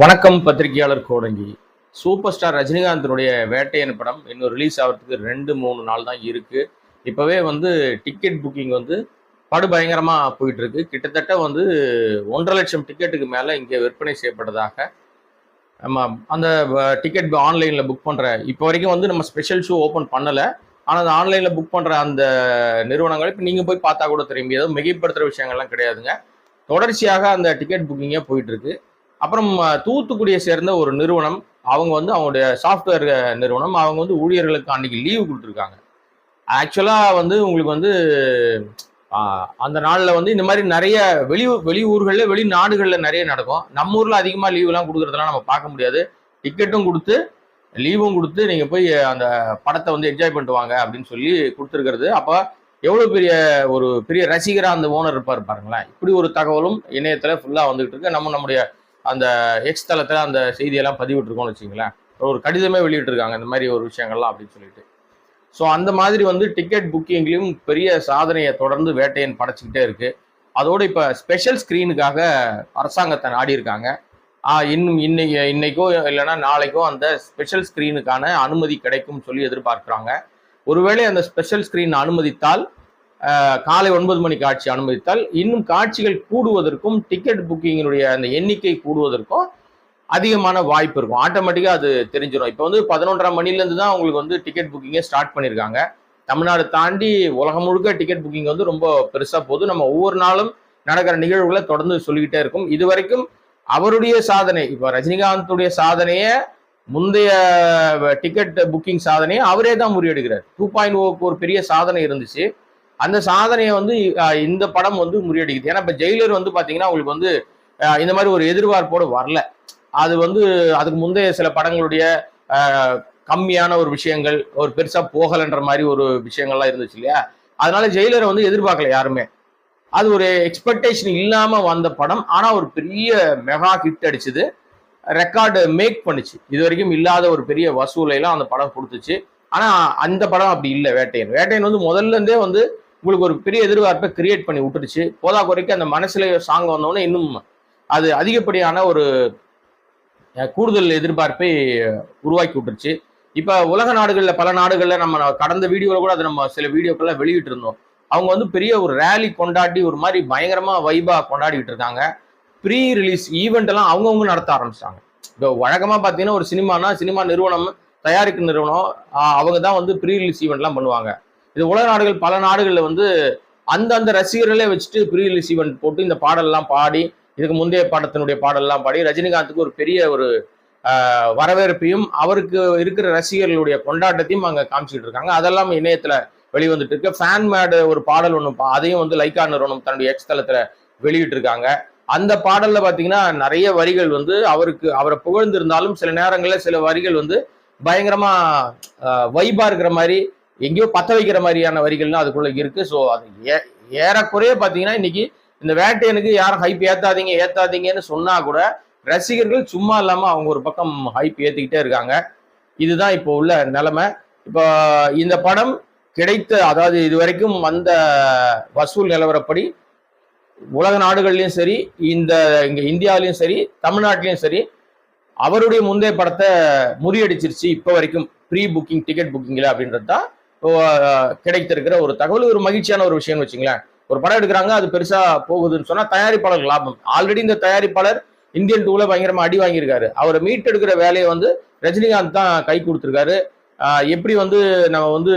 வணக்கம் பத்திரிகையாளர் Kodangi. Super star ரஜினிகாந்தினுடைய வேட்டையன் படம் இன்னும் ரிலீஸ் ஆகிறதுக்கு ரெண்டு மூணு நாள் தான் இருக்கு. இப்போவே வந்து டிக்கெட் புக்கிங் வந்து படுபயங்கரமாக போயிட்டு இருக்கு கிட்டத்தட்ட வந்து ஒன்றரை லட்சம் டிக்கெட்டுக்கு மேலே இங்கே விற்பனை செய்யப்பட்டதாக நம்ம அந்த டிக்கெட் ஆன்லைனில் புக் பண்ணுற இப்போ வரைக்கும் வந்து நம்ம ஸ்பெஷல் ஷோ ஓப்பன் பண்ணலை. ஆனால் அந்த ஆன்லைனில் புக் பண்ணுற அந்த நிறுவனங்கள் இப்போ நீங்கள் போய் பார்த்தா கூட தெரியும். ஏதோ மிகைப்படுத்துகிற விஷயங்கள்லாம் கிடையாதுங்க. தொடர்ச்சியாக அந்த டிக்கெட் புக்கிங்கே போயிட்டுருக்கு. அப்புறம் தூத்துக்குடியை சேர்ந்த ஒரு நிறுவனம் அவங்க வந்து அவங்களுடைய சாஃப்ட்வேர் நிறுவனம். அவங்க வந்து ஊழியர்களுக்கு அன்னைக்கு லீவு கொடுத்துருக்காங்க. ஆக்சுவலாக வந்து உங்களுக்கு வந்து அந்த நாளில் வந்து இந்த மாதிரி நிறைய வெளியூர் வெளியூர்களில் வெளிநாடுகளில் நிறைய நடக்கும். நம்ம ஊரில் அதிகமாக லீவுலாம் கொடுக்குறதெல்லாம் நம்ம பார்க்க முடியாது. டிக்கெட்டும் கொடுத்து லீவும் கொடுத்து நீங்கள் போய் அந்த படத்தை வந்து என்ஜாய் பண்ணிட்டு வாங்க அப்படின்னு சொல்லி கொடுத்துருக்கிறது. அப்போ எவ்வளோ பெரிய ஒரு பெரிய ரசிகராக அந்த ஓனர் இருப்பார் பாருங்களேன். இப்படி ஒரு தகவலும் இணையத்தில் ஃபுல்லாக வந்துகிட்டு இருக்கு. நம்ம நம்முடைய அந்த எக்ஸ் தளத்தில் அந்த செய்தியெல்லாம் பதிவிட்டுருக்கோம்னு வச்சுங்களேன் ஒரு கடிதமே வெளியிட்டிருக்காங்க இந்த மாதிரி ஒரு விஷயங்கள்லாம் அப்படின்னு சொல்லிட்டு. ஸோ அந்த மாதிரி வந்து டிக்கெட் புக்கிங்லேயும் பெரிய சாதனையை தொடர்ந்து வேட்டையன் படைச்சிக்கிட்டே இருக்குது அதோடு இப்போ ஸ்பெஷல் ஸ்க்ரீனுக்காக அரசாங்கத்தை நாடியிருக்காங்க. இன்னும் இன்னைக்கு இன்னைக்கோ இல்லைன்னா நாளைக்கோ அந்த ஸ்பெஷல் ஸ்க்ரீனுக்கான அனுமதி கிடைக்கும் சொல்லி எதிர்பார்க்குறாங்க. ஒருவேளை அந்த ஸ்பெஷல் ஸ்க்ரீன் அனுமதித்தால் காலை ஒன்பது மணி காட்சி அனுமதித்தால் இன்னும் காட்சிகள் கூடுவதற்கும் டிக்கெட் புக்கிங்கினுடைய அந்த எண்ணிக்கை கூடுவதற்கும் அதிகமான வாய்ப்பு இருக்கும். ஆட்டோமேட்டிக்காக அது தெரிஞ்சிடும் இப்போ வந்து பதினொன்றாம் மணிலேருந்து தான் உங்களுக்கு வந்து டிக்கெட் புக்கிங்கை ஸ்டார்ட் பண்ணியிருக்காங்க தமிழ்நாடு தாண்டி உலகம் முழுக்க டிக்கெட் புக்கிங் வந்து ரொம்ப பெருசாக போகுது. நம்ம ஒவ்வொரு நாளும் நடக்கிற நிகழ்வுகளை தொடர்ந்து சொல்லிக்கிட்டே இருக்கும். இது வரைக்கும் அவருடைய சாதனை இப்போ ரஜினிகாந்துடைய சாதனையை முந்தைய டிக்கெட் புக்கிங் சாதனையை அவரே தான் முறியெடுக்கிறார். டூ பாயிண்ட் ஓக்கு oh ஒரு பெரிய சாதனை இருந்துச்சு. அந்த சாதனையை வந்து இந்த படம் வந்து முறியடிக்குது. ஏன்னா இப்போ ஜெயிலர் வந்து பார்த்தீங்கன்னா உங்களுக்கு வந்து இந்த மாதிரி ஒரு எதிர்பார்ப்போடு வரல. அது வந்து அதுக்கு முந்தைய சில படங்களுடைய கம்மியான ஒரு விஷயங்கள் ஒரு பெருசாக போகலைன்ற மாதிரி ஒரு விஷயங்கள்லாம் இருந்துச்சு இல்லையா? அதனால ஜெயிலரை வந்து எதிர்பார்க்கல யாருமே. அது ஒரு எக்ஸ்பெக்டேஷன் இல்லாமல் வந்த படம். ஆனால் ஒரு பெரிய மெகா ஹிட் அடிச்சுது. ரெக்கார்டு மேக் பண்ணுச்சு. இது வரைக்கும் இல்லாத ஒரு பெரிய வசூலையெல்லாம் அந்த படம் கொடுத்துச்சு. ஆனால் அந்த படம் அப்படி இல்லை வேட்டையன். வேட்டையன் வந்து முதல்ல இருந்தே வந்து உங்களுக்கு ஒரு பெரிய எதிர்பார்ப்பை கிரியேட் பண்ணி விட்டுருச்சு போதா குறைக்கு அந்த மனசுல சாங் வந்தோடனே இன்னும் அது அதிகப்படியான ஒரு கூடுதல் எதிர்பார்ப்பை உருவாக்கி விட்டுருச்சு. இப்போ உலக நாடுகளில் பல நாடுகளில் நம்ம கடந்த வீடியோவில் கூட அதை நம்ம சில வீடியோக்கெல்லாம் வெளியிட்டு இருந்தோம். அவங்க வந்து பெரிய ஒரு ரேலி கொண்டாடி ஒரு மாதிரி பயங்கரமாக வைபாக கொண்டாடிட்டு இருக்காங்க. ப்ரீ ரிலீஸ் ஈவெண்ட் எல்லாம் அவங்கவுங்க நடத்த ஆரம்பிச்சிட்டாங்க. இப்போ வழக்கமாக பார்த்தீங்கன்னா ஒரு சினிமானா சினிமா நிறுவனம் தயாரிக்கும் நிறுவனம் அவங்க தான் வந்து ப்ரீ ரிலீஸ் ஈவெண்ட்லாம் பண்ணுவாங்க. இது உலக நாடுகள் பல நாடுகளில் வந்து அந்தந்த ரசிகர்களே வச்சுட்டு ப்ரீ ரிலீஸ் ஈவெண்ட் போட்டு இந்த பாடல்லாம் பாடி இதுக்கு முந்தைய பாடத்தினுடைய பாடல்லாம் பாடி ரஜினிகாந்துக்கு ஒரு பெரிய ஒரு வரவேற்பையும் அவருக்கு இருக்கிற ரசிகர்களுடைய கொண்டாட்டத்தையும் அங்கே காமிச்சிட்டு இருக்காங்க. அதெல்லாம் இணையத்தில் வெளிவந்துட்டு இருக்கு. ஃபேன் மேடு ஒரு பாடல் ஒன்று அதையும் வந்து லைக்கா நிறுவனம் தன்னுடைய எக்ஸ் தளத்தில் வெளியிட்டிருக்காங்க அந்த பாடலில் பார்த்தீங்கன்னா நிறைய வரிகள் வந்து அவருக்கு அவரை புகழ்ந்திருந்தாலும் சில நேரங்களில் சில வரிகள் வந்து பயங்கரமாக வைபா இருக்கிற மாதிரி எங்கேயோ பத்த வைக்கிற மாதிரியான வரிகள்லாம் அதுக்குள்ள இருக்கு. ஸோ அது ஏ ஏறக்குறைய பார்த்தீங்கன்னா இன்னைக்கு இந்த வேட்டையனுக்கு யாரும் ஹைப் ஏத்தாதீங்க ஏத்தாதீங்கன்னு சொன்னா கூட ரசிகர்கள் சும்மா இல்லாம அவங்க ஒரு பக்கம் ஹைப் ஏத்திக்கிட்டே இருக்காங்க. இதுதான் இப்போ உள்ள நிலைமை. இப்போ இந்த படம் கிடைத்த அதாவது இது வரைக்கும் வந்த வசூல் நிலவரப்படி உலக நாடுகள்லையும் சரி இந்த இங்க இந்தியாவிலையும் சரி தமிழ்நாட்டிலையும் சரி அவருடைய முந்தைய படத்தை முறியடிச்சிருச்சு இப்போ வரைக்கும். ப்ரீ புக்கிங் டிக்கெட் புக்கிங்ல அப்படின்றது தான் கிடைத்திருக்கிற ஒரு தகவல் ஒரு மகிழ்ச்சியான ஒரு விஷயம்னு வச்சுங்களேன். ஒரு படம் எடுக்கிறாங்க அது பெருசா போகுதுன்னு சொன்னா தயாரிப்பாளர் லாபம். ஆல்ரெடி இந்த தயாரிப்பாளர் இந்தியன் டூல பயங்கரமா அடி வாங்கியிருக்காரு. அவரை மீட்டெடுக்கிற வேலையை வந்து ரஜினிகாந்த் தான் கை கொடுத்துருக்காரு. எப்படி வந்து நம்ம வந்து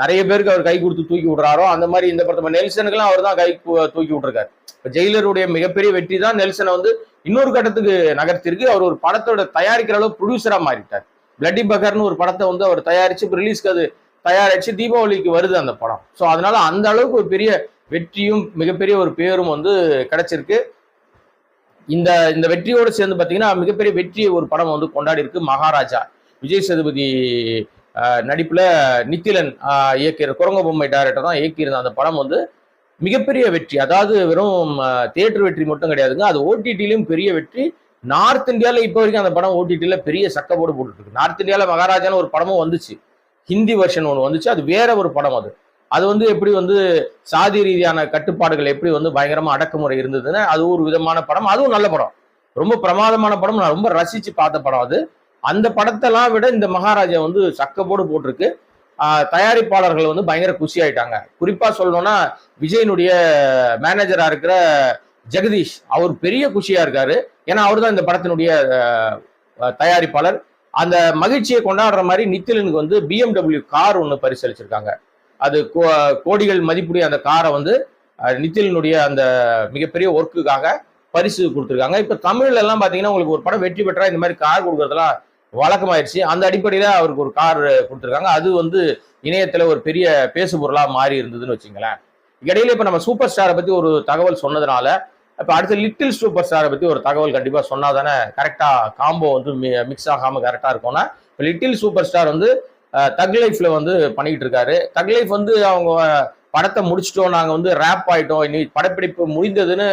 நிறைய பேருக்கு அவர் கை கொடுத்து தூக்கி விடுறாரோ அந்த மாதிரி இந்த படத்தை நெல்சனுக்கெல்லாம் அவர் தான் கை தூக்கி விட்டுருக்காரு. இப்போ ஜெயிலருடைய மிகப்பெரிய வெற்றி தான் நெல்சனை வந்து இன்னொரு கட்டத்துக்கு நகர்த்திருக்கு அவர் ஒரு படத்தோட தயாரிக்கிற அளவு ப்ரொடியூசரா மாறிட்டார். பிளட்டி பகர்னு ஒரு படத்தை வந்து அவர் தயாரிச்சு ரிலீஸ்க்கு அது தயாரிச்சு தீபாவளிக்கு வருது அந்த படம். ஸோ அதனால அந்த அளவுக்கு ஒரு பெரிய வெற்றியும் மிகப்பெரிய ஒரு பேரும் வந்து கிடைச்சிருக்கு. இந்த இந்த வெற்றியோடு சேர்ந்து பார்த்தீங்கன்னா மிகப்பெரிய வெற்றியை ஒரு படம் வந்து கொண்டாடி இருக்கு மகாராஜா. விஜய் சேதுபதி நடிப்பில் நித்திலன் இயக்கிற குரங்க பொம்மை டைரக்டர் தான் இயக்கியிருந்த அந்த படம் வந்து மிகப்பெரிய வெற்றி. அதாவது வெறும் தியேட்டர் வெற்றி மட்டும் கிடையாதுங்க. அது ஓடிடிலையும் பெரிய வெற்றி. நார்த் இந்தியாவில் இப்போ வரைக்கும் அந்த படம் ஓடிடியில் பெரிய சக்கப்போடு போட்டுருக்கு நார்த் இந்தியாவில் மகாராஜான்னு ஒரு படமும் வந்துச்சு. ஹிந்தி வெர்ஷன் ஒன்று வந்துச்சு. அது வேற ஒரு படம் அது. அது வந்து எப்படி வந்து சாதி ரீதியான கட்டுப்பாடுகள் எப்படி வந்து பயங்கரமா அடக்குமுறை இருந்ததுன்னு அது ஒரு விதமான படம். அதுவும் நல்ல படம். ரொம்ப பிரமாதமான படம். நான் ரொம்ப ரசிச்சு பார்த்த படம் அது. அந்த படத்தெல்லாம் விட இந்த மகாராஜா வந்து சக்கப்போடு போட்டிருக்கு. தயாரிப்பாளர்கள் வந்து பயங்கர குஷி ஆயிட்டாங்க குறிப்பா சொல்லணும்னா விஜயனுடைய மேனேஜரா இருக்கிற ஜெகதீஷ் அவர் பெரிய குஷியா இருக்காரு. ஏன்னா அவர் தான் இந்த படத்தினுடைய தயாரிப்பாளர். அந்த மகிழ்ச்சியை கொண்டாடுற மாதிரி நித்திலனுக்கு வந்து பிஎம்டபிள்யூ கார் ஒன்று பரிசளிச்சிருக்காங்க. அது கோ- கோடிகள் மதிப்புடைய அந்த காரை வந்து நித்திலனுடைய அந்த மிகப்பெரிய ஒர்க்குக்காக பரிசு கொடுத்துருக்காங்க. இப்போ தமிழ்ல எல்லாம் பார்த்தீங்கன்னா உங்களுக்கு ஒரு படம் வெற்றி பெற்றா இந்த மாதிரி கார் கொடுக்கறதெல்லாம் வழக்கமாயிடுச்சு. அந்த அடிப்படையில் அவருக்கு ஒரு கார் கொடுத்துருக்காங்க. அது வந்து இணையத்தில் ஒரு பெரிய பேசு பொருளாக மாறி இருந்ததுன்னு வச்சுங்களேன். இடையில இப்போ நம்ம சூப்பர் ஸ்டாரை பற்றி ஒரு தகவல் சொன்னதுனால இப்போ அடுத்து லிட்டில் சூப்பர் ஸ்டாரை பற்றி ஒரு தகவல் கண்டிப்பாக சொன்னால் தானே கரெக்டாக காம்போ வந்து மிக்ஸ் ஆகாமல் கரெக்டாக இருக்கும்னா இப்போ லிட்டில் சூப்பர் ஸ்டார் வந்து தக் லைஃப்பில் வந்து பண்ணிக்கிட்டு இருக்காரு. தக் லைஃப் வந்து அவங்க படத்தை முடிச்சிட்டோம் நாங்கள் வந்து ரேப் ஆகிட்டோம் இனி படப்பிடிப்பு முடிந்ததுன்னு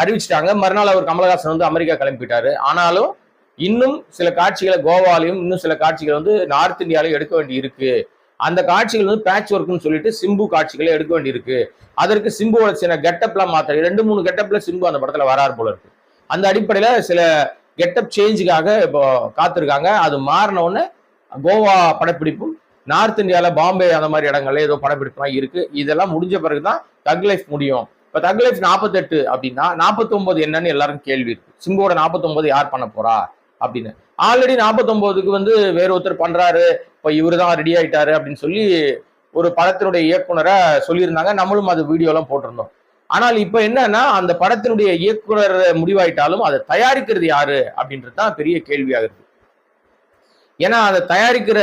அறிவிச்சிட்டாங்க. மறுநாள் அவர் கமலஹாசன் வந்து அமெரிக்கா கிளம்பிட்டாரு. ஆனாலும் இன்னும் சில காட்சிகளை கோவாலையும் இன்னும் சில காட்சிகள் வந்து நார்த் இந்தியாலையும் எடுக்க வேண்டி இருக்குது அந்த காட்சிகள் வந்து பேட்ச் ஒர்க்னு சொல்லிட்டு சிம்பு காட்சிகளை எடுக்க வேண்டியிருக்கு. அதற்கு சிம்புவோட சில கெட்டப்லாம் மாத்திரை ரெண்டு மூணு கெட்டப்ல சிம்பு அந்த படத்துல வராரு போல இருக்கு. அந்த அடிப்படையில சில கெட்டப் சேஞ்சுக்காக இப்போ காத்திருக்காங்க. அது மாறின உடனே கோவா படப்பிடிப்பும் நார்த் இந்தியாவில் பாம்பே அந்த மாதிரி இடங்கள்ல ஏதோ படப்பிடிப்புலாம் இருக்கு. இதெல்லாம் முடிஞ்ச பிறகுதான் தக் லைஃப் முடியும். இப்போ தக் லைஃப் நாற்பத்தெட்டு அப்படின்னா நாற்பத்தொம்பது என்னன்னு எல்லாரும் கேள்வி இருக்கு. சிம்புவோட நாற்பத்தொம்பது யார் பண்ண போறா அப்படின்னு. ஆல்ரெடி நாற்பத்தொம்போதுக்கு வந்து வேற ஒருத்தர் பண்றாரு. இப்போ இவரு தான் ரெடி ஆயிட்டாரு அப்படின்னு சொல்லி ஒரு படத்தினுடைய இயக்குனரை சொல்லியிருந்தாங்க. நம்மளும் அது வீடியோலாம் போட்டிருந்தோம். ஆனால் இப்போ என்னன்னா அந்த படத்தினுடைய இயக்குனர் முடிவாயிட்டாலும் அதை தயாரிக்கிறது யாரு அப்படின்றது தான் பெரிய கேள்வியாகுது ஏன்னா அதை தயாரிக்கிற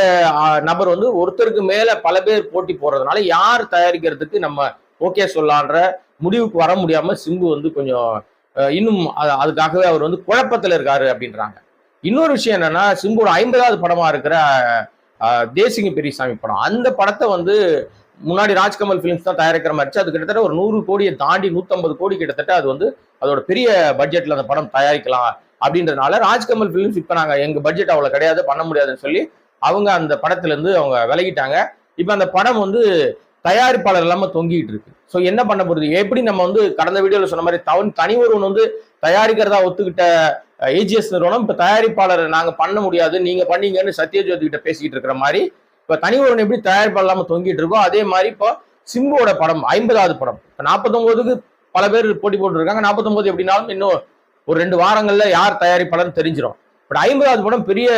நபர் வந்து ஒருத்தருக்கு மேல பல பேர் போட்டி போடுறதுனால யார் தயாரிக்கிறதுக்கு நம்ம ஓகே சொல்லலான்ற முடிவுக்கு வர முடியாம சிம்பு வந்து கொஞ்சம் இன்னும் அதுக்காகவே அவர் வந்து குழப்பத்தில் இருக்காரு அப்படின்றாங்க. இன்னொரு விஷயம் என்னன்னா சிம்புவோட ஐம்பதாவது படமா இருக்கிற தேசிங்க பெரியசாமி படம். அந்த படத்தை வந்து முன்னாடி ராஜ்கமல் ஃபிலிம்ஸ் தான் தயாரிக்கிற மாதிரி அது கிட்டத்தட்ட ஒரு நூறு கோடியை தாண்டி நூற்றம்பது கோடி கிட்டத்தட்ட அது வந்து அதோட பெரிய பட்ஜெட்டில் அந்த படம் தயாரிக்கலாம் அப்படின்றதுனால ராஜ்கமல் ஃபிலிம்ஸ் இப்போ நாங்கள் எங்கள் பட்ஜெட் அவ்வளோ கிடையாது பண்ண முடியாதுன்னு சொல்லி அவங்க அந்த படத்துலேருந்து அவங்க விலகிட்டாங்க. இப்போ அந்த படம் வந்து தயாரிப்பாளர் இல்லாமல் தொங்கிட்டு இருக்கு. ஸோ என்ன பண்ண போகிறது எப்படி நம்ம வந்து கடந்த வீடியோவில் சொன்ன மாதிரி தவன் தனி ஒருவன் வந்து தயாரிக்கிறதா ஒத்துக்கிட்ட ஏஜிஎஸ் நிறுவனம் இப்ப தயாரிப்பாளர் நாங்க பண்ண முடியாது நீங்க பண்ணீங்கன்னு சத்யஜோதி கிட்ட பேசிக்கிட்டு இருக்கிற மாதிரி இப்ப தனி ஒருவன் எப்படி தயாரிப்பாளர் இல்லாம தொங்கிட்டு இருக்கோ அதே மாதிரி இப்போ சிம்புவோட படம் ஐம்பதாவது படம். இப்ப நாற்பத்தொன்பதுக்கு பல பேர் போட்டி போட்டுருக்காங்க. நாற்பத்தொன்பது எப்படின்னாலும் இன்னும் ஒரு ரெண்டு வாரங்கள்ல யார் தயாரிப்பாளர்னு தெரிஞ்சிடும் பட் ஐம்பதாவது படம் பெரிய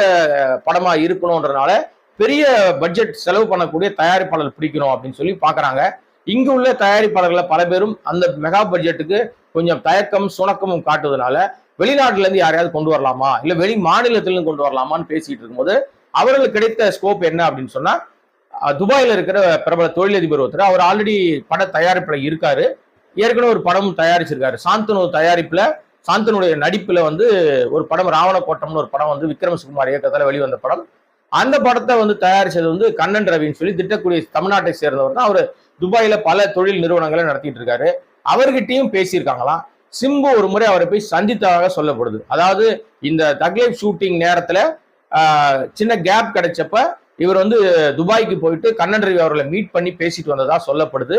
படமா இருக்கணும்ன்றனால பெரிய பட்ஜெட் செலவு பண்ணக்கூடிய தயாரிப்பாளர் பிடிக்கணும் அப்படின்னு சொல்லி பாக்குறாங்க. இங்க உள்ள தயாரிப்பாளர்களை பல பேரும் அந்த மெகா பட்ஜெட்டுக்கு கொஞ்சம் தயக்கம் சுணக்கமும் காட்டுவதனால வெளிநாட்டுல இருந்து யாரையாவது கொண்டு வரலாமா? இல்ல வெளி மாநிலத்திலிருந்து கொண்டு வரலாமான்னு பேசிட்டு இருக்கும்போது அவர்களுக்கு கிடைத்த ஸ்கோப் என்ன அப்படின்னு சொன்னா துபாயில இருக்கிற பிரபல தொழிலதிபர் ஒருத்தர் அவர் ஆல்ரெடி பட தயாரிப்புல இருக்காரு. ஏற்கனவே ஒரு படம் தயாரிச்சிருக்காரு. சாந்தனு தயாரிப்புல சாந்தனுடைய நடிப்புல வந்து ஒரு படம் ராவணக்கோட்டம்னு ஒரு படம் வந்து விக்ரம் சுகுமார் இயக்கத்துல வெளிவந்த படம். அந்த படத்தை வந்து தயாரிச்சது வந்து கண்ணன் ரவின்னு சொல்லி திட்டக்கூடிய தமிழ்நாட்டை சேர்ந்தவர் தான் அவர். துபாயில பல தொழில் நிறுவனங்களை நடத்திட்டு இருக்காரு. அவர்கிட்டயும் பேசியிருக்காங்களாம். சிம்பு ஒரு முறை அவரை போய் சந்தித்ததாக சொல்லப்படுது. அதாவது இந்த தக்லைஃப் ஷூட்டிங் நேரத்தில் சின்ன கேப் கிடைச்சப்ப இவர் வந்து துபாய்க்கு போயிட்டு கண்ணன் ரவி அவர்களை மீட் பண்ணி பேசிட்டு வந்ததா சொல்லப்படுது.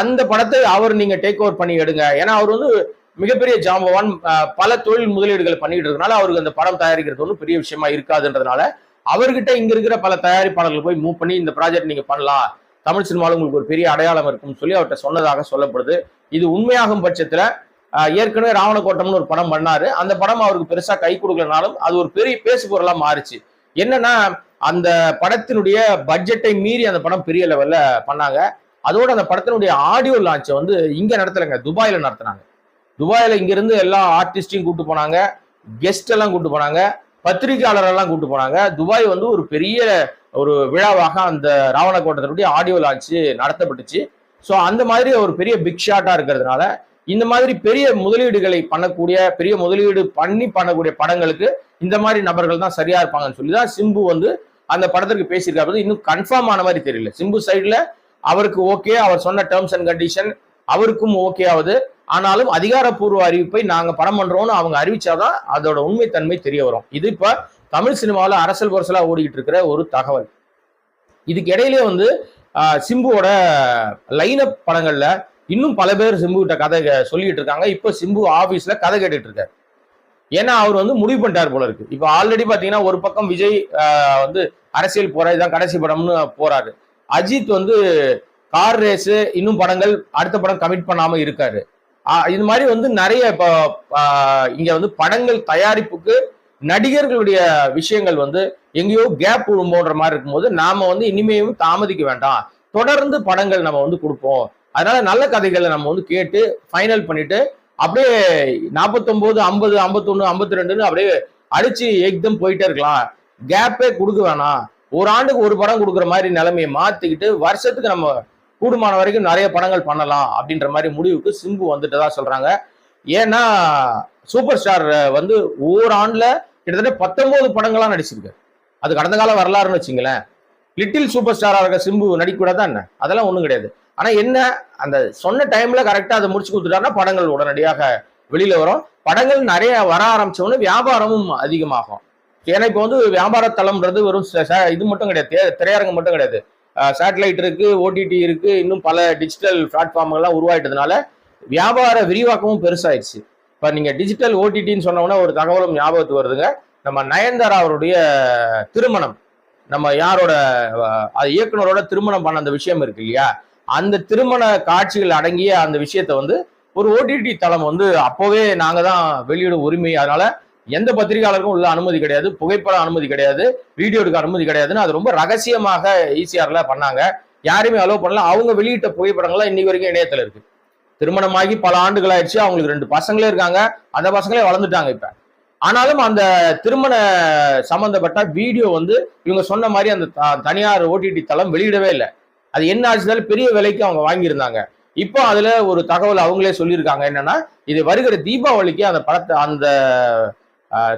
அந்த படத்தை அவர் நீங்க டேக் ஓவர் பண்ணி எடுங்க. ஏன்னா அவர் வந்து மிகப்பெரிய ஜாம்பவான். பல தொழில் முதலீடுகள் பண்ணிட்டு இருக்கனால அவருக்கு அந்த படம் தயாரிக்கிறது ஒன்றும் பெரிய விஷயமா இருக்காதுன்றதுனால அவர்கிட்ட இங்க இருக்கிற பல தயாரிப்பாளர்கள் போய் மூவ் பண்ணி இந்த ப்ராஜெக்ட் நீங்க பண்ணலாம். தமிழ் சினிமாவில் உங்களுக்கு ஒரு பெரிய அடையாளம் இருக்கும்னு சொல்லி அவர்கிட்ட சொன்னதாக சொல்லப்படுது. இது உண்மையாகும் பட்சத்துல ஏற்கனவே ராவணக்கோட்டம்னு ஒரு படம் பண்ணாரு. அந்த படம் அவருக்கு பெருசா கை கொடுக்கலனாலும் அது ஒரு பெரிய பேசு பொருளா மாறுச்சு. என்னன்னா அந்த படத்தினுடைய பட்ஜெட்டை மீறி அந்த படம் பெரிய லெவல்ல பண்ணாங்க. அதோட அந்த படத்தினுடைய ஆடியோ லான்ச்சை வந்து இங்க நடத்தலைங்க துபாயில நடத்தினாங்க. துபாயில இங்கிருந்து எல்லா ஆர்டிஸ்டையும் கூப்பிட்டு போனாங்க. கெஸ்ட் எல்லாம் கூப்பிட்டு போனாங்க. பத்திரிகையாளரெல்லாம் கூப்பிட்டு போனாங்க. துபாய் வந்து ஒரு பெரிய ஒரு விழாவாக அந்த ராவணக்கோட்டத்தினுடைய ஆடியோ லான்ச் நடத்தப்பட்டுச்சு. ஸோ அந்த மாதிரி ஒரு பெரிய பிக் ஷாட்டா இருக்கிறதுனால இந்த மாதிரி பெரிய முதலீடுகளை பண்ணக்கூடிய பெரிய முதலீடு பண்ணி பண்ணக்கூடிய படங்களுக்கு இந்த மாதிரி நபர்கள் தான் சரியா இருப்பாங்கன்னு சொல்லி தான் சிம்பு வந்து அந்த படத்திற்கு பேசியிருக்காரு. இன்னும் கன்ஃபார்ம் ஆன மாதிரி தெரியல. சிம்பு சைடுல அவருக்கு ஓகே அவர் சொன்ன டேர்ம்ஸ் அண்ட் கண்டிஷன் அவருக்கும் ஓகே ஆகுது ஆனாலும் அதிகாரப்பூர்வ அறிவிப்பை நாங்க படம் பண்றோம்னு அவங்க அறிவிச்சாதான் அதோட உண்மைத்தன்மை தெரிய வரும். இது இப்ப தமிழ் சினிமாவில் அரசல் பொரசலா ஓடிக்கிட்டு இருக்கிற ஒரு தகவல். இதுக்கு இடையிலே வந்து சிம்புவோட லைனப் படங்கள்ல இன்னும் பல பேர் சிம்பு கிட்ட கதை சொல்லிட்டு இருக்காங்க. இப்போ சிம்பு ஆபீஸ்ல கதை கேட்டுட்டு இருக்காரு. ஏன்னா அவர் வந்து முடிவு பண்ணிட்டார் போல இருக்கு. இப்போ ஆல்ரெடி பாத்தீங்கன்னா ஒரு பக்கம் விஜய் வந்து அரசியல் போற இதான் கடைசி படம்னு போறாரு. அஜித் வந்து கார் ரேஸ் இன்னும் படங்கள் அடுத்த படம் கமிட் பண்ணாம இருக்காரு. இது மாதிரி வந்து நிறைய இப்போ இங்க வந்து படங்கள் தயாரிப்புக்கு நடிகர்களுடைய விஷயங்கள் வந்து எங்கேயோ கேப் விழும்போன்ற மாதிரி இருக்கும்போது நாம வந்து இனிமேயும் தாமதிக்க வேண்டாம். தொடர்ந்து படங்கள் நம்ம வந்து கொடுப்போம். அதனால நல்ல கதைகளை நம்ம வந்து கேட்டு ஃபைனல் பண்ணிட்டு அப்படியே நாற்பத்தொம்போது ஐம்பது ஐம்பத்தொன்னு ஐம்பத்தி ரெண்டுன்னு அப்படியே அடிச்சு எக்தம் போயிட்டே இருக்கலாம். கேப்பே கொடுக்க வேணாம். ஒரு ஆண்டுக்கு ஒரு படம் கொடுக்குற மாதிரி நிலைமையை மாற்றிக்கிட்டு வருஷத்துக்கு நம்ம கூடுமான வரைக்கும் நிறைய படங்கள் பண்ணலாம் அப்படின்ற மாதிரி முடிவுக்கு சிம்பு வந்துட்டு தான் சொல்கிறாங்க ஏன்னா சூப்பர் ஸ்டார் வந்து ஓராண்டில் கிட்டத்தட்ட பத்தொம்போது படங்களாக நடிச்சிருக்காரு அது கடந்த கால வரலாறுன்னு வச்சுங்களேன். லிட்டில் சூப்பர் ஸ்டாராக இருக்க சிம்பு நடிக்கூடாதான் என்ன? அதெல்லாம் ஒன்றும் கிடையாது. ஆனா என்ன அந்த சொன்ன டைம்ல கரெக்டா அதை முடிச்சு கொடுத்துட்டாருன்னா படங்கள் உடனடியாக வெளியில வரும். படங்கள் நிறைய வர ஆரம்பிச்சோன்னு வியாபாரமும் அதிகமாகும். ஏன்னா இப்போ வந்து வியாபார தளம்ன்றது வெறும் இது மட்டும் கிடையாது. திரையரங்கம் மட்டும் கிடையாது. சேட்டலைட் இருக்கு ஓடிடி இருக்கு இன்னும் பல டிஜிட்டல் பிளாட்ஃபார்ம்கள்லாம் உருவாயிட்டதுனால வியாபார விரிவாக்கமும் பெருசாயிடுச்சு. இப்போ நீங்க டிஜிட்டல் ஓடிடின்னு சொன்னோம்னா ஒரு தகவலும் ஞாபகத்துக்கு வருதுங்க. நம்ம நயன்தாரா அவருடைய திருமணம் நம்ம யாரோட அது இயக்குனரோட திருமணம் பண்ண அந்த விஷயம் இருக்கு இல்லையா? அந்த திருமண காட்சிகள் அடங்கிய அந்த விஷயத்த வந்து ஒரு ஓடிடி தளம் வந்து அப்போவே நாங்கள் தான் வெளியிடும் உரிமை. அதனால எந்த பத்திரிகையாளருக்கும் உள்ள அனுமதி கிடையாது. புகைப்பட அனுமதி கிடையாது. வீடியோ எடுக்க அனுமதி கிடையாதுன்னு அது ரொம்ப ரகசியமாக ஈசிஆர்ல பண்ணாங்க. யாருமே அலோவ் பண்ணல. அவங்க வெளியிட்ட புகைப்படங்கள்லாம் இன்னைக்கு வரைக்கும் இணையத்தில் இருக்கு. திருமணமாகி பல ஆண்டுகள் ஆயிடுச்சு. அவங்களுக்கு ரெண்டு பசங்களே இருக்காங்க. அந்த பசங்களே வளர்ந்துட்டாங்க இப்ப. ஆனாலும் அந்த திருமண சம்பந்தப்பட்ட வீடியோ வந்து இவங்க சொன்ன மாதிரி அந்த த- தனியார் ஓடிடி தளம் வெளியிடவே இல்லை. அது என்ன ஆச்சுனாலும் பெரிய விலைக்கு அவங்க வாங்கியிருந்தாங்க. இப்போ அதுல ஒரு தகவல் அவங்களே சொல்லியிருக்காங்க. என்னன்னா இது வருகிற தீபாவளிக்கு அந்த படத்தை அந்த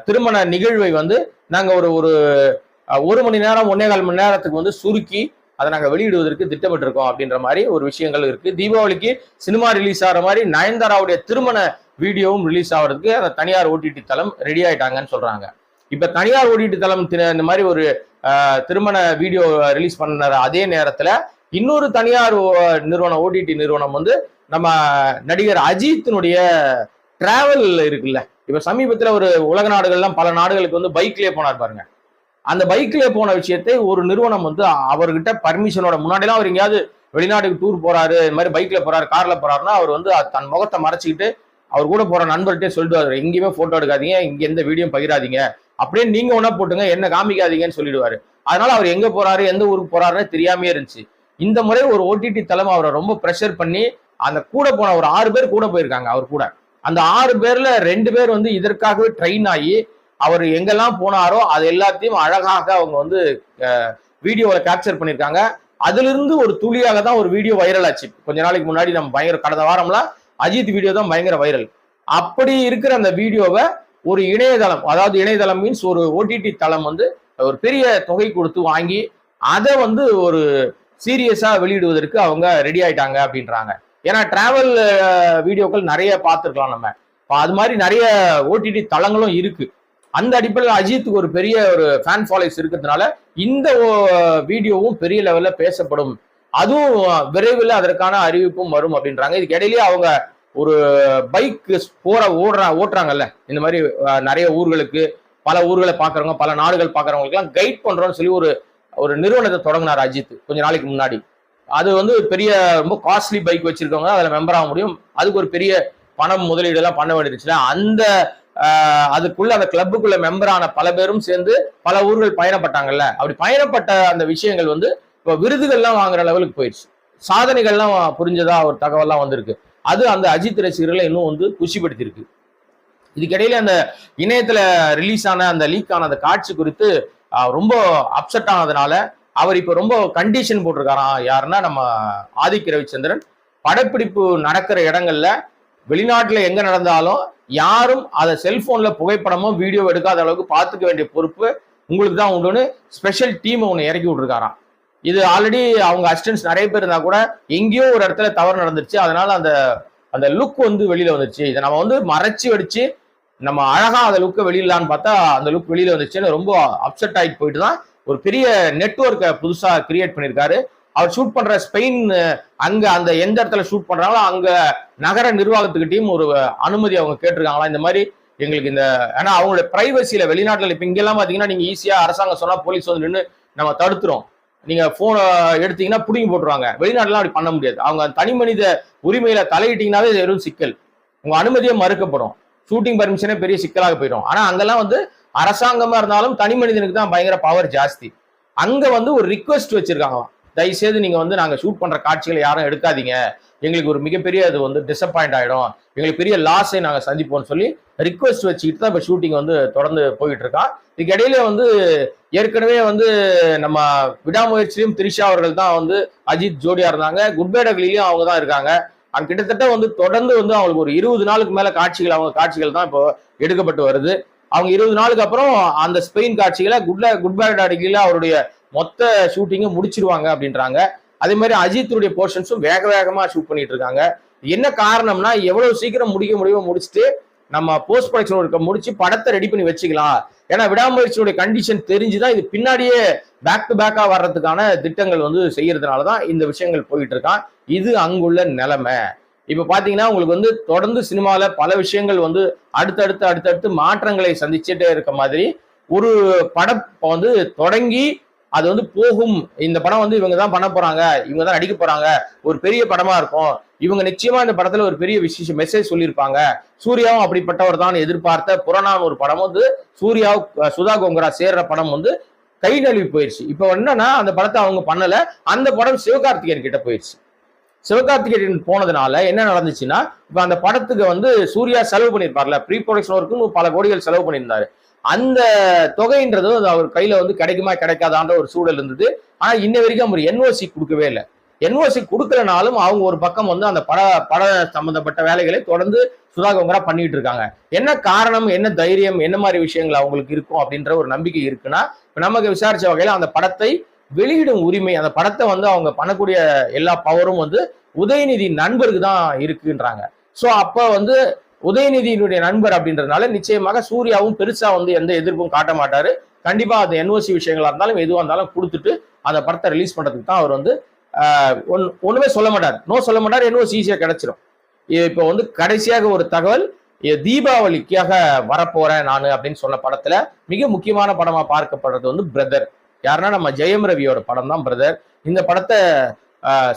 திருமண நிகழ்வை வந்து நாங்க ஒரு ஒரு ஒரு மணி நேரம் ஒன்னே கால் மணி நேரத்துக்கு வந்து சுருக்கி அதை நாங்கள் வெளியிடுவதற்கு திட்டமிட்டிருக்கோம் அப்படின்ற மாதிரி ஒரு விஷயங்கள் இருக்கு. தீபாவளிக்கு சினிமா ரிலீஸ் ஆகிற மாதிரி நயன்தாராவுடைய திருமண வீடியோவும் ரிலீஸ் ஆகிறதுக்கு அந்த தனியார் ஓடிடி தளம் ரெடி ஆயிட்டாங்கன்னு சொல்றாங்க. இப்ப தனியார் ஓடிடி தளம் தி- இந்த மாதிரி ஒரு திருமண வீடியோ ரிலீஸ் பண்ண அதே நேரத்துல இன்னொரு தனியார் ஓ- நிறுவனம் ஓடிடி நிறுவனம் வந்து நம்ம நடிகர் அஜித்தினுடைய டிராவல் இருக்குல்ல. இப்ப சமீபத்துல ஒரு உலக நாடுகள்லாம் பல நாடுகளுக்கு வந்து பைக்லயே போனார் பாருங்க. அந்த பைக்ல போன விஷயத்தை ஒரு நிறுவனம் வந்து அவர்கிட்ட பர்மிஷனோட முன்னாடிலாம் அவர் எங்கேயாவது வெளிநாட்டுக்கு டூர் போறாரு இந்த மாதிரி பைக்ல போறாரு கார்ல போறாருன்னா அவர் வந்து தன் முகத்தை மறைச்சிக்கிட்டு அவர் கூட போற நண்பர்கிட்டே சொல்லிடுவாரு எங்கேயுமே போட்டோ எடுக்காதீங்க இங்க எந்த வீடியோ பகிராதீங்க. அப்படியே நீங்க ஒன்னா போட்டுங்க என்ன காமிக்காதீங்கன்னு சொல்லிடுவாரு. அதனால அவர் எங்க போறாரு எந்த ஊருக்கு போறாருன்னு தெரியாமே இருந்துச்சு. இந்த முறை ஒரு ஓடிடி தளம் அவரை ரொம்ப ப்ரெஷர் பண்ணி அந்த கூட போன ஒரு ஆறு பேர் கூட போயிருக்காங்க அவர் கூட. அந்த ஆறு பேர்ல ரெண்டு பேர் வந்து இதற்காகவே ட்ரெயின் ஆகி அவர் எங்கெல்லாம் போனாரோ அது எல்லாத்தையும் அழகாக அவங்க வந்து வீடியோவில் கேப்சர் பண்ணியிருக்காங்க. அதிலிருந்து ஒரு துளியாக தான் ஒரு வீடியோ வைரல் ஆச்சு. கொஞ்ச நாளைக்கு முன்னாடி நம்ம பயங்கர கடந்த வாரம்லாம் அஜித் வீடியோ தான் பயங்கர வைரல் அப்படி இருக்கிற அந்த வீடியோவை ஒரு இணையதளம் அதாவது இணையதளம் மீன்ஸ் ஒரு ஓடிடி தளம் வந்து ஒரு பெரிய தொகை கொடுத்து வாங்கி அதை வந்து ஒரு சீரியஸா வெளியிடுவதற்கு அவங்க ரெடி ஆயிட்டாங்க அப்படின்றாங்க. ஏன்னா டிராவல் வீடியோக்கள் நிறைய பார்த்துருக்கலாம் நம்ம. இப்போ அது மாதிரி நிறைய ஓடிடி தளங்களும் இருக்கு. அந்த அடிப்படையில் அஜித்துக்கு ஒரு பெரிய ஒரு ஃபேன் ஃபாலோஸ் இருக்கிறதுனால இந்த வீடியோவும் பெரிய லெவலில் பேசப்படும். அதுவும் விரைவில் அதற்கான அறிவிப்பும் வரும் அப்படின்றாங்க. இதுக்கு இடையிலேயே அவங்க ஒரு பைக் போற ஓடுற ஓட்டுறாங்கல்ல. இந்த மாதிரி நிறைய ஊர்களுக்கு பல ஊர்களை பார்க்குறவங்க பல நாடுகள் பார்க்குறவங்களுக்குலாம் கைட் பண்ணுறோம்னு சொல்லி ஒரு ஒரு நிறுவனத்தை தொடங்கினார் அஜித் கொஞ்ச நாளைக்கு முன்னாடி. அது வந்து பெரிய ரொம்ப காஸ்ட்லி பைக் வச்சிருக்கவங்க அதில் மெம்பர் ஆக முடியும். அதுக்கு ஒரு பெரிய பணம் முதலீடு எல்லாம் பண்ண வேண்டியிருச்சுன்னா அந்த அதுக்குள்ள அந்த கிளப்புக்குள்ள மெம்பர் ஆன பல பேரும் சேர்ந்து பல ஊர்கள் பயணப்பட்டாங்கல்ல. அப்படி பயணப்பட்ட அந்த விஷயங்கள் வந்து இப்போ விருதுகள்லாம் வாங்குற லெவலுக்கு போயிடுச்சு. சாதனைகள்லாம் புரிஞ்சதா ஒரு தகவல்லாம் வந்திருக்கு. அது அந்த அஜித் ரசிகர்களை இன்னும் வந்து குஷிப்படுத்தியிருக்கு. இதுக்கிடையில அந்த இணையத்துல ரிலீஸ் ஆன அந்த லீக் ஆன அந்த காட்சி குறித்து ரொம்ப அப்செட் ஆனதுனால அவர் இப்போ ரொம்ப கண்டிஷன் போட்டிருக்காராம். யாருன்னா நம்ம ஆதிக்க ரவிச்சந்திரன். படப்பிடிப்பு நடக்கிற இடங்கள்ல வெளிநாட்டுல எங்க நடந்தாலும் யாரும் அதை செல்போன்ல புகைப்படமோ வீடியோ எடுக்காத அளவுக்கு பார்த்துக்க வேண்டிய பொறுப்பு உங்களுக்கு தான் உண்டுன்னு ஸ்பெஷல் டீம் ஒன்று இறக்கி விட்டுருக்காராம். இது ஆல்ரெடி அவங்க அசிஸ்டன்ஸ் நிறைய பேர் இருந்தா கூட எங்கேயோ ஒரு இடத்துல தவறு நடந்துருச்சு. அதனால அந்த அந்த லுக் வந்து வெளியில வந்துருச்சு. இதை நம்ம வந்து மறைச்சு வடிச்சு நம்ம அழகா அந்த லுக்கை வெளியிடலான்னு பார்த்தா அந்த லுக் வெளியில வந்துச்சுன்னு ரொம்ப அப்செட் ஆகிட்டு போயிட்டு தான் ஒரு பெரிய நெட்ஒர்க்கை புதுசா கிரியேட் பண்ணியிருக்காரு. அவர் ஷூட் பண்ற ஸ்பெயின் அங்க அந்த எந்த இடத்துல ஷூட் பண்றாங்களோ அங்க நகர நிர்வாகத்துக்கிட்டையும் ஒரு அனுமதி அவங்க கேட்டிருக்காங்களா? இந்த மாதிரி எங்களுக்கு இந்த ஏன்னா அவங்களோட பிரைவசியில வெளிநாட்டில் இப்போ இங்கெல்லாம் பார்த்தீங்கன்னா நீங்க ஈஸியா அரசாங்கம் சொன்னா போலீஸ் வந்து நின்று நம்ம தடுத்துரும். நீங்க போன் எடுத்தீங்கன்னா புடிங்கி போட்டுருவாங்க. வெளிநாட்டுலாம் அப்படி பண்ண முடியாது. அவங்க தனி மனித உரிமையில தலையிட்டீங்கன்னாவே வெறும் சிக்கல். உங்க அனுமதியே மறுக்கப்படும். ஷூட்டிங் பர்மிஷனே பெரிய சிக்கலாக போயிடும். ஆனா அங்கெல்லாம் வந்து அரசாங்கமா இருந்தாலும் தனி மனிதனுக்கு தான் பயங்கர பவர் ஜாஸ்தி. அங்க வந்து ஒரு ரிக்வெஸ்ட் வச்சிருக்காங்களாம். தயவுசெய்து நீங்க வந்து நாங்க ஷூட் பண்ற காட்சிகளை யாரும் எடுக்காதீங்க. எங்களுக்கு ஒரு மிகப்பெரிய அது வந்து டிசப்பாயிண்ட் ஆயிடும். எங்களுக்கு பெரிய லாஸை நாங்க சந்திப்போம்னு சொல்லி ரிக்வெஸ்ட் வச்சுக்கிட்டு தான் இப்ப ஷூட்டிங் வந்து தொடர்ந்து போயிட்டு இருக்கான் இதுக்கிடையில வந்து ஏற்கனவே வந்து நம்ம விடாமுயற்சியிலும் திரிஷா அவர்கள் தான் வந்து அஜித் ஜோடியா இருந்தாங்க. குட் அவங்க தான் இருக்காங்க. அண்ட் கிட்டத்தட்ட வந்து தொடர்ந்து வந்து அவங்களுக்கு ஒரு இருபது நாளுக்கு மேல காட்சிகள் அவங்க காட்சிகள் தான் இப்போ எடுக்கப்பட்டு வருது. அவங்க இருபது நாளுக்கு அப்புறம் அந்த ஸ்பெயின் காட்சிகளை குட்ல குட் பேட் அடிக்கையில் அவருடைய மொத்த ஷூட்டிங்கை முடிச்சிருவாங்க அப்படின்றாங்க. அதே மாதிரி அஜித்துடைய போர்ஷன்ஸும் வேக வேகமா ஷூட் பண்ணிட்டு இருக்காங்க. என்ன காரணம்னா எவ்வளவு சீக்கிரம் முடிக்க முடியுமோ முடிச்சுட்டு நம்ம போஸ்ட் ப்ரொடக்ஷன் ஒர்க்கை முடிச்சு படத்தை ரெடி பண்ணி வச்சுக்கலாம். ஏன்னா விடாமுயற்சியுடைய கண்டிஷன் தெரிஞ்சுதான் இது பின்னாடியே பேக் டு பேக்கா வர்றதுக்கான திட்டங்கள் வந்து செய்யறதுனால தான் இந்த விஷயங்கள் போயிட்டு இருக்கான் இது அங்குள்ள நிலைமை. இப்ப பாத்தீங்கன்னா உங்களுக்கு வந்து தொடர்ந்து சினிமால பல விஷயங்கள் வந்து அடுத்தடுத்து அடுத்தடுத்து மாற்றங்களை சந்திச்சுட்டே இருக்க மாதிரி ஒரு படம் வந்து தொடங்கி அது வந்து போகும். இந்த படம் வந்து இவங்க தான் பண்ண போறாங்க. இவங்க தான் நடிக்க போறாங்க. ஒரு பெரிய படமா இருக்கும். இவங்க நிச்சயமா இந்த படத்துல ஒரு பெரிய விசேஷ மெசேஜ் சொல்லியிருப்பாங்க. சூர்யாவும் அப்படிப்பட்டவர் தான் எதிர்பார்த்த புறநான் ஒரு படம் வந்து சூர்யா சுதா கோங்கரா சேர்ற படம் வந்து கை நழுவி போயிடுச்சு இப்போ என்னன்னா அந்த படத்தை அவங்க பண்ணல. அந்த படம் சிவகார்த்திகேயன் கிட்ட போயிடுச்சு சிவகார்த்திகேயன் போனதுனால என்ன நடந்துச்சுன்னா இப்ப அந்த படத்துக்கு வந்து சூர்யா செலவு பண்ணியிருப்பார்ல. ப்ரீ ப்ரொடக்ஷன் ஒர்க்குன்னு பல கோடிகள் செலவு பண்ணியிருந்தாரு. அந்த தொகைன்றது அது அவர் கையில வந்து கிடைக்குமா கிடைக்காதான்ற ஒரு சூழல் இருந்தது. ஆனா இன்ன வரைக்கும் அவர் என்ஓசி கொடுக்கவே இல்லை. என்ஓசி கொடுக்கலனாலும் அவங்க ஒரு பக்கம் வந்து அந்த பட பட சம்பந்தப்பட்ட வேலைகளை தொடர்ந்து சுதாகங்கரா பண்ணிட்டு இருக்காங்க. என்ன காரணம் என்ன தைரியம் என்ன மாதிரி விஷயங்கள் அவங்களுக்கு இருக்கும் அப்படின்ற ஒரு நம்பிக்கை இருக்குன்னா நமக்கு விசாரிச்ச வகையில அந்த படத்தை வெளியிடும் உரிமை அந்த படத்தை வந்து அவங்க பண்ணக்கூடிய எல்லா பவரும் வந்து உதயநிதி நண்பருக்கு தான் இருக்குன்றாங்க. ஸோ அப்போ வந்து உதயநிதியினுடைய நண்பர் அப்படின்றதுனால நிச்சயமாக சூர்யாவும் பெருசா வந்து எந்த எதிர்ப்பும் காட்ட மாட்டாரு. கண்டிப்பா அது என்ஓசி விஷயங்களா இருந்தாலும் எதுவாக இருந்தாலும் கொடுத்துட்டு அந்த படத்தை ரிலீஸ் பண்றதுக்கு தான் அவர் வந்து ஒன் ஒண்ணுமே சொல்ல மாட்டார். நோ சொல்ல மாட்டார் என்ஓசி ஈஸியாக கிடைச்சிடும் இப்போ வந்து கடைசியாக ஒரு தகவல் தீபாவளிக்காக வரப்போறேன் நான் அப்படின்னு சொன்ன படத்துல மிக முக்கியமான படமா பார்க்கப்படுறது வந்து பிரதர் யாருன்னா நம்ம ஜெயம் ரவியோட படம் தான் பிரதர் இந்த படத்தை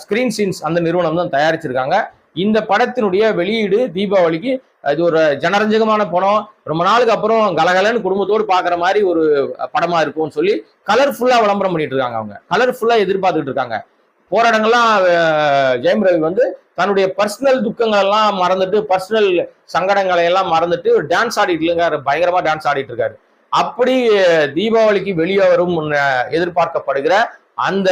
ஸ்கிரீன் சீன்ஸ் அந்த நிறுவனம் தான் தயாரிச்சிருக்காங்க. இந்த படத்தினுடைய வெளியீடு தீபாவளிக்கு. அது ஒரு ஜனரஞ்சகமான படம். ரொம்ப நாளுக்கு அப்புறம் கலகலன்னு குடும்பத்தோடு பாக்குற மாதிரி ஒரு படமா இருக்கும்னு சொல்லி கலர்ஃபுல்லா விளம்பரம் பண்ணிட்டு இருக்காங்க அவங்க. கலர்ஃபுல்லா எதிர்பார்த்துட்டு இருக்காங்க. போராட்டங்கள்லாம் ஜெயம் ரவி வந்து தன்னுடைய பர்சனல் துக்கங்கள் எல்லாம் மறந்துட்டு பர்சனல் சங்கடங்களை எல்லாம் மறந்துட்டு டான்ஸ் ஆடிட்டு இருக்காரு பயங்கரமா டான்ஸ் ஆடிட்டு இருக்காரு. அப்படி தீபாவளிக்கு வெளியே வரும் எதிர்பார்க்கப்படுகிற அந்த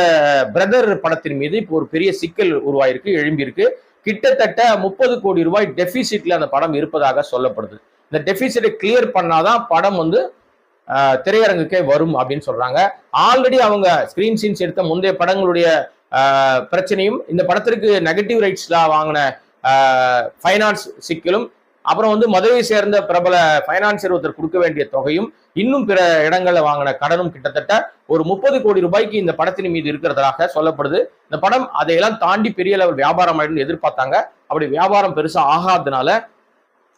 பிரதர் படத்தின் மீது இப்போ ஒரு பெரிய சிக்கல் உருவாயிருக்கு எழும்பியிருக்கு. கிட்டத்தட்ட முப்பது கோடி ரூபாய் டெபிசிட்ல அந்த படம் இருப்பதாக சொல்லப்படுது. இந்த டெபிசிட்டை கிளியர் பண்ணாதான் படம் வந்து திரையரங்குக்கே வரும் அப்படின்னு சொல்றாங்க. ஆல்ரெடி அவங்க ஸ்கிரீன் சீன்ஸ் எடுத்த முந்தைய படங்களுடைய பிரச்சனையும் இந்த படத்திற்கு நெகட்டிவ் ரைட்ஸ்ல வாங்கின ஃபைனான்ஸ் சிக்கலும் அப்புறம் வந்து மதுரையை சேர்ந்த பிரபல பைனான்சியர் ஒருத்தர் கொடுக்க வேண்டிய தொகையும் இன்னும் பிற இடங்களில் வாங்கின கடனும் கிட்டத்தட்ட ஒரு முப்பது கோடி ரூபாய்க்கு இந்த படத்தின் மீது இருக்கிறதாக சொல்லப்படுது. இந்த படம் அதையெல்லாம் தாண்டி பெரிய லெவல் வியாபாரம் ஆயிடும்னு எதிர்பார்த்தாங்க. அப்படி வியாபாரம் பெருசாக ஆகாததுனால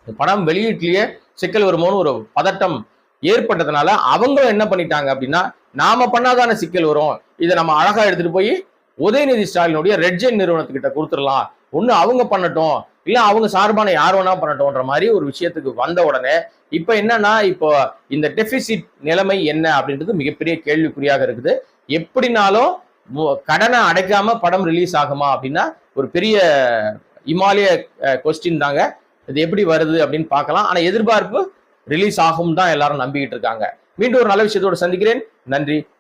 இந்த படம் வெளியீட்டிலேயே சிக்கல் வருமோன்னு ஒரு பதட்டம் ஏற்பட்டதுனால அவங்களும் என்ன பண்ணிட்டாங்க அப்படின்னா நாம பண்ணாதான சிக்கல் வரும். இதை நம்ம அழகா எடுத்துட்டு போய் உதயநிதி ஸ்டாலினுடைய ரெட்ஜென் நிறுவனத்துக்கிட்ட கொடுத்துடலாம். ஒன்று அவங்க பண்ணட்டும் இல்லை அவங்க சார்பான யார் வேணா பண்ணட்டும்ன்ற மாதிரி ஒரு விஷயத்துக்கு வந்த உடனே இப்போ என்னன்னா இப்போ இந்த டெபிசிட் நிலைமை என்ன அப்படின்றது மிகப்பெரிய கேள்விக்குறியாக இருக்குது. எப்படினாலும் கடனை அடைக்காம படம் ரிலீஸ் ஆகுமா அப்படின்னா ஒரு பெரிய இமாலய கொஸ்டின் தாங்க. இது எப்படி வருது அப்படின்னு பார்க்கலாம். ஆனால் எதிர்பார்ப்பு ரிலீஸ் ஆகும் தான் எல்லாரும் நம்பிக்கிட்டு இருக்காங்க. மீண்டும் ஒரு நல்ல விஷயத்தோடு சந்திக்கிறேன். நன்றி.